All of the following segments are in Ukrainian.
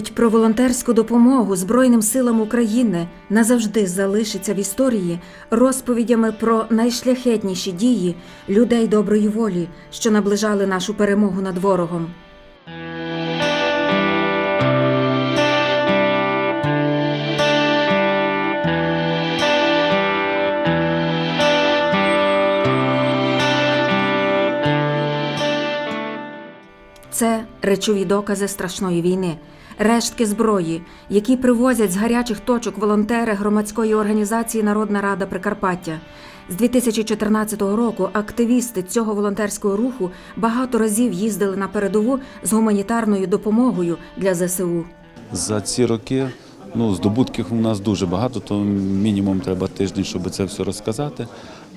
Пам'ять про волонтерську допомогу Збройним силам України назавжди залишиться в історії розповідями про найшляхетніші дії людей доброї волі, що наближали нашу перемогу над ворогом. Це речові докази страшної війни, рештки зброї, які привозять з гарячих точок волонтери громадської організації Народна Рада Прикарпаття. З 2014 року активісти цього волонтерського руху багато разів їздили на передову з гуманітарною допомогою для ЗСУ. За ці роки ну, здобутків у нас дуже багато, то мінімум треба тиждень, щоб це все розказати.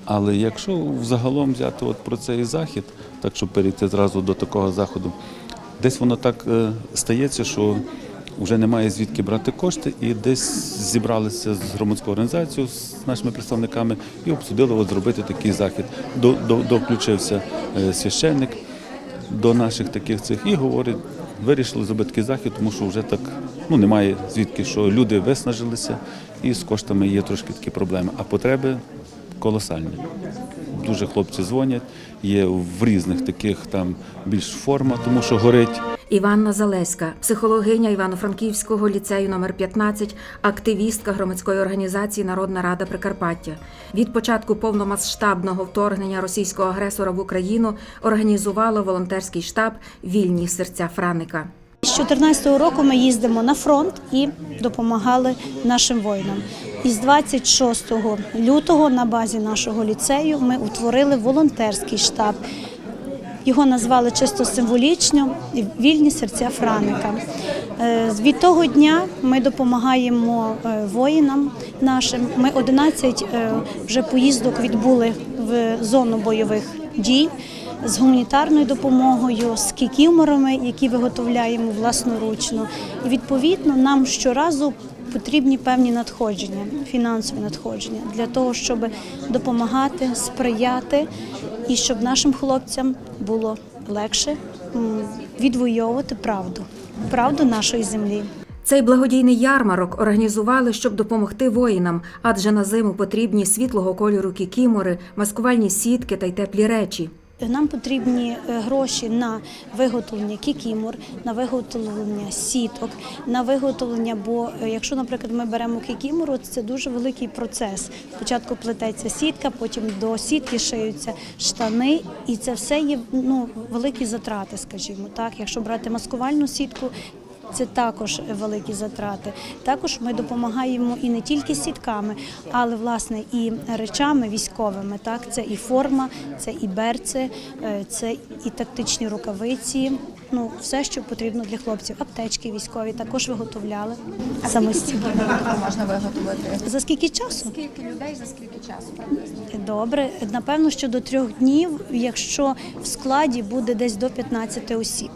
Але якщо взагалом взяти от про цей захід, так щоб перейти зразу до такого заходу, десь воно так е, стається, що вже немає звідки брати кошти, і десь зібралися з громадською організацією, з нашими представниками і обсудили от зробити такий захід. До, до, доключився е, священник до наших таких цих і говорить, вирішили зробити такий захід, тому що вже так ну немає звідки, що люди виснажилися, і з коштами є трошки такі проблеми. А потреби колосальні. Дуже хлопці дзвонять, є в різних таких там більш форма, тому що горить. Іванна Залеська, психологиня Івано-Франківського ліцею номер 15 активістка громадської організації Народна Рада Прикарпаття. Від початку повномасштабного вторгнення російського агресора в Україну організувала волонтерський штаб Вільні серця Франика. З 2014 року ми їздимо на фронт і допомагали нашим воїнам. І з 26 лютого на базі нашого ліцею ми утворили волонтерський штаб. Його назвали чисто символічно Вільні серця Франика. Е, Від того дня ми допомагаємо е, воїнам нашим. Ми 11 е, вже поїздок відбули в зону бойових дій з гуманітарною допомогою, з кікіморами, які виготовляємо власноручно. І відповідно нам щоразу потрібні певні надходження, фінансові надходження для того, щоб допомагати, сприяти і щоб нашим хлопцям було легше відвоювати правду, правду нашої землі. Цей благодійний ярмарок організували, щоб допомогти воїнам, адже на зиму потрібні світлого кольору кікімори, маскувальні сітки та й теплі речі. Нам потрібні е, гроші на виготовлення кікімор, на виготовлення сіток, на виготовлення. Бо е, якщо, наприклад, ми беремо кікімору, це дуже великий процес. Спочатку плететься сітка, потім до сітки шиються штани, і це все є ну великі затрати, скажімо так. Якщо брати маскувальну сітку. Це також великі затрати. Також ми допомагаємо і не тільки сітками, але власне і речами військовими. Так, це і форма, це і берці, е, це і тактичні рукавиці. Ну, все, що потрібно для хлопців. Аптечки військові також виготовляли самостійно. можна виготовити? За скільки часу? Скільки людей за скільки часу приблизно? Добре, напевно, що до трьох днів, якщо в складі буде десь до 15 осіб.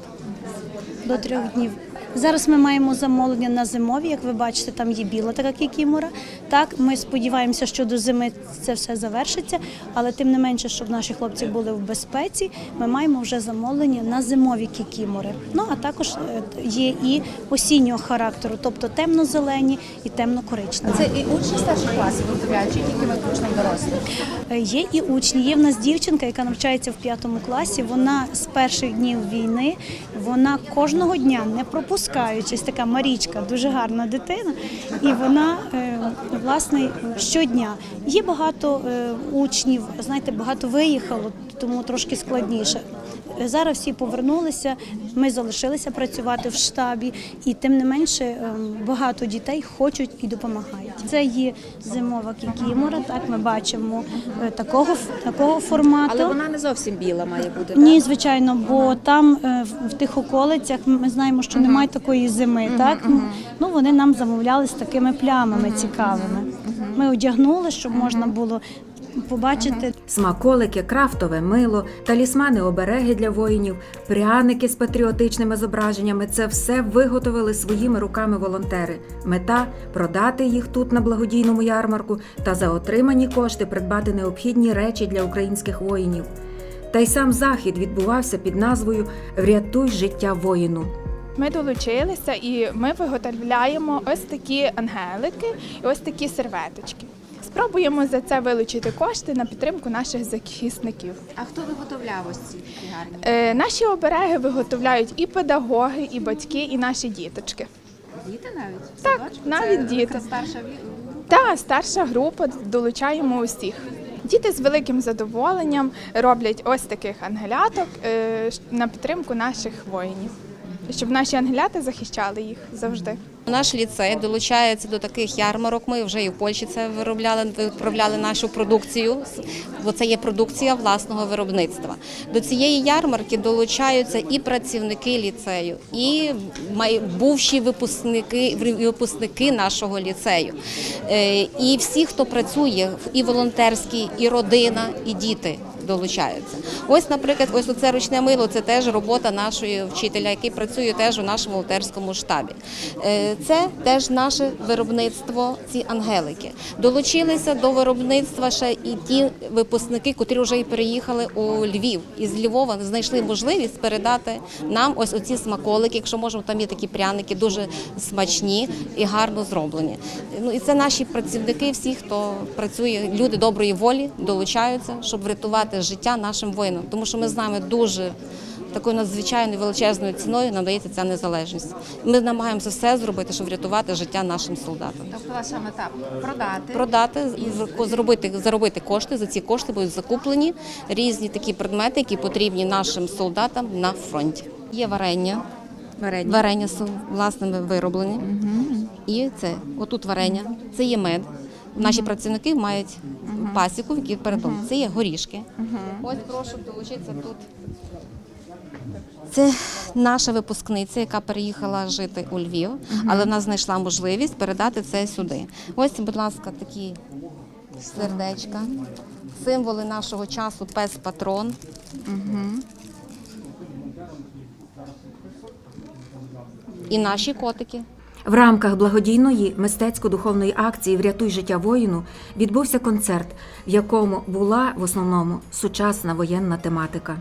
До трьох днів. Зараз ми маємо замовлення на зимові, як ви бачите, там є біла така кікімора. Так, ми сподіваємося, що до зими це все завершиться, але тим не менше, щоб наші хлопці були в безпеці, ми маємо вже замовлення на зимові кікімори. Ну а також е, є і осіннього характеру, тобто темно-зелені і темно-коричневі. Це і учні старших класів виготовляють, чи тільки виключно дорослі? Е, Є і учні. Є в нас дівчинка, яка навчається в п'ятому класі. Вона з перших днів війни, вона кожного дня не пропускаючись, така Марічка, дуже гарна дитина. І вона е, власне щодня. Є багато е, учнів, знаєте, багато виїхало, тому трошки складніше. Зараз всі повернулися. Ми залишилися працювати в штабі, і тим не менше ем, багато дітей хочуть і допомагають. Це є зимова кікімора. Так ми бачимо е, такого такого формату. Але вона не зовсім біла має бути. Ні, звичайно, бо там е, в- тих околицях ми знаємо, що немає такої зими. Так Ну, ну вони нам замовляли з такими плямами цікавими. Ми одягнули, щоб можна було побачити. Смаколики, крафтове мило, талісмани обереги для воїнів, пряники з патріотичними зображеннями це все виготовили своїми руками волонтери. Мета продати їх тут на благодійному ярмарку та за отримані кошти придбати необхідні речі для українських воїнів. Та й сам захід відбувався під назвою Врятуй життя воїну. Ми долучилися і ми виготовляємо ось такі ангелики і ось такі серветочки. Спробуємо за це вилучити кошти на підтримку наших захисників. А хто виготовляв ось ці гарні? Е, Наші обереги виготовляють і педагоги, і батьки, і наші діточки. Діти навіть? Так, садочку? навіть Це діти. старша ві- Та старша група долучаємо усіх. Діти з великим задоволенням роблять ось таких ангеляток е, на підтримку наших воїнів, щоб наші ангелята захищали їх завжди. Наш ліцей долучається до таких ярмарок. Ми вже і в Польщі це виробляли, виправляли нашу продукцію, бо це є продукція власного виробництва. До цієї ярмарки долучаються і працівники ліцею, і бувші випускники, випускники нашого ліцею. Е, І всі, хто працює, і волонтерські, і родина, і діти долучаються. Ось, наприклад, ось оце ручне мило це теж робота нашої вчителя, який працює теж у нашому волонтерському штабі. Е, Це теж наше виробництво, ці ангелики. Долучилися до виробництва ще і ті випускники, котрі вже і переїхали у Львів. Із Львова знайшли можливість передати нам ось оці смаколики. Якщо можемо, там є такі пряники, дуже смачні і гарно зроблені. Ну і це наші працівники, всі, хто працює, люди доброї волі, долучаються, щоб врятувати життя нашим воїнам. Тому що ми знаємо дуже такою надзвичайною величезною ціною надається ця незалежність. Ми намагаємося все зробити, щоб врятувати життя нашим солдатам. Тобто ваша мета продати. Продати, з- зробити, заробити кошти. За ці кошти будуть закуплені різні такі предмети, які потрібні нашим солдатам на фронті. Є варення. Варення. Варення з власними вироблені. І це отут варення, це є мед. Наші працівники мають пасіку, які передом. Це є горішки. Ось прошу долучитися тут. Це наша випускниця, яка переїхала жити у Львів, але вона знайшла можливість передати це сюди. Ось, будь ласка, такі сердечка, символи нашого часу пес-патрон. І наші котики. В рамках благодійної мистецько-духовної акції Врятуй життя воїну відбувся концерт, в якому була в основному сучасна воєнна тематика.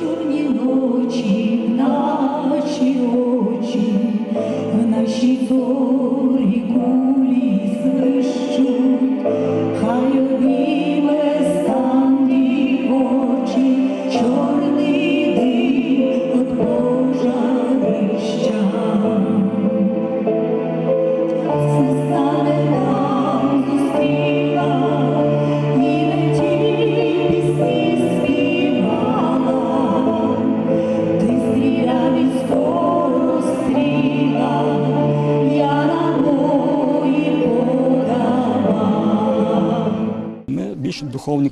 Чорні ночі, наші очі, в наші зорі кулі свищуть, хай обійме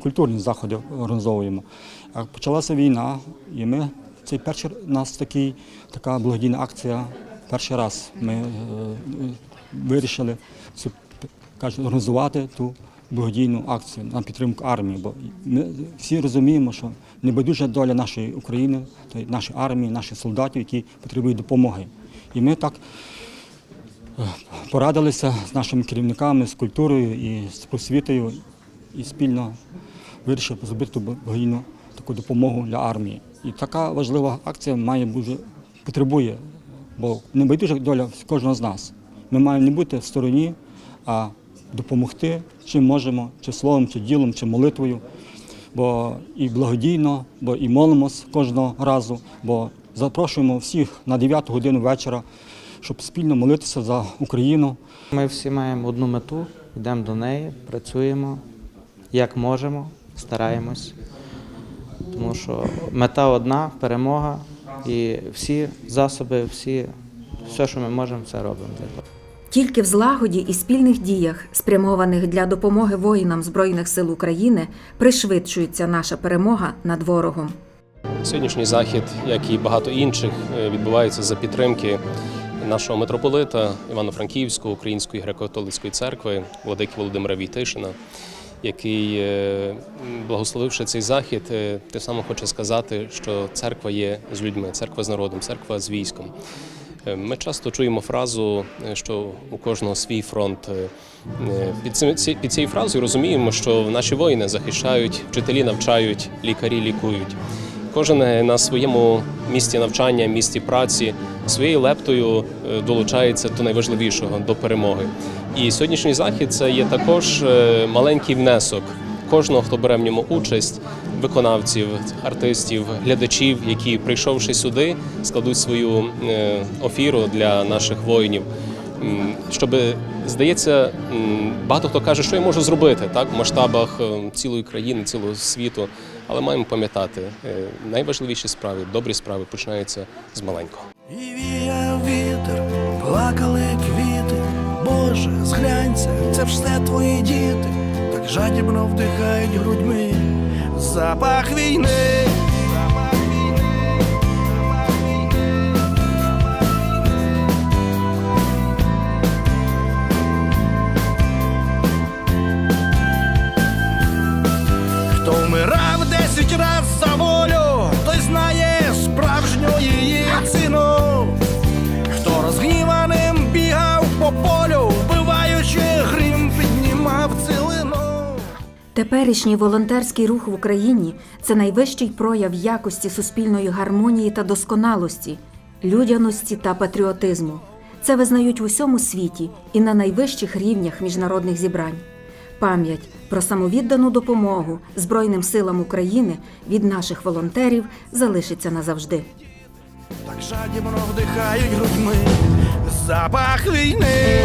культурні заходи організовуємо. Почалася війна, і ми цей перший нас такий, така благодійна акція. Перший раз ми е, е, вирішили цю, кажуть, організувати ту благодійну акцію на підтримку армії. Бо ми всі розуміємо, що небайдужа доля нашої України, нашої армії, наших солдатів, які потребують допомоги. І ми так порадилися з нашими керівниками, з культурою і з просвітою, і спільно вирішили зробити благодійну таку допомогу для армії. І така важлива акція має бути потребує, бо небайдужа доля кожного з нас. Ми маємо не бути в стороні, а допомогти, чим можемо, чи словом, чи ділом, чи молитвою. Бо і благодійно, бо і молимось кожного разу, бо запрошуємо всіх на 9 годину вечора, щоб спільно молитися за Україну. Ми всі маємо одну мету, йдемо до неї, працюємо як можемо, стараємось. Тому що мета одна перемога, і всі засоби, всі, все, що ми можемо, це робимо для того. Тільки в злагоді і спільних діях, спрямованих для допомоги воїнам Збройних сил України, пришвидшується наша перемога над ворогом. Сьогоднішній захід, як і багато інших, е, відбувається за підтримки нашого митрополита Івано-Франківського Української греко-католицької церкви, владики Володимира Війтишина. Який, е, благословивши цей захід, те саме хоче сказати, що церква є з людьми, церква з народом, церква з військом. Е, Ми часто чуємо фразу, е, що у кожного свій фронт. Е, е, під цією фразою розуміємо, що наші воїни захищають, вчителі навчають, лікарі лікують. Кожен е, на своєму місці навчання, місці праці своєю лептою е, долучається до найважливішого до перемоги. І сьогоднішній захід це є також е, маленький внесок кожного, хто бере в ньому участь, виконавців, артистів, глядачів, які, прийшовши сюди, складуть свою офіру для наших воїнів. Щоб здається, багато хто каже, що я можу зробити так в масштабах цілої країни, цілого світу. Але маємо пам'ятати, е, найважливіші справи, добрі справи починаються з маленького. І віяв вітер, плакали квіти. Боже, зглянься, це ж все твої діти, так жадібно вдихають грудьми запах війни. Раз за волю, той знає справжню її ціну. Хто розгніваним бігав по полю, вбиваючи грім, піднімав цілину. Теперішній волонтерський рух в Україні це найвищий прояв якості суспільної гармонії та досконалості, людяності та патріотизму. Це визнають в усьому світі і на найвищих рівнях міжнародних зібрань. Пам'ять про самовіддану допомогу Збройним силам України від наших волонтерів залишиться назавжди. Так жадібно вдихають грудьми запах війни.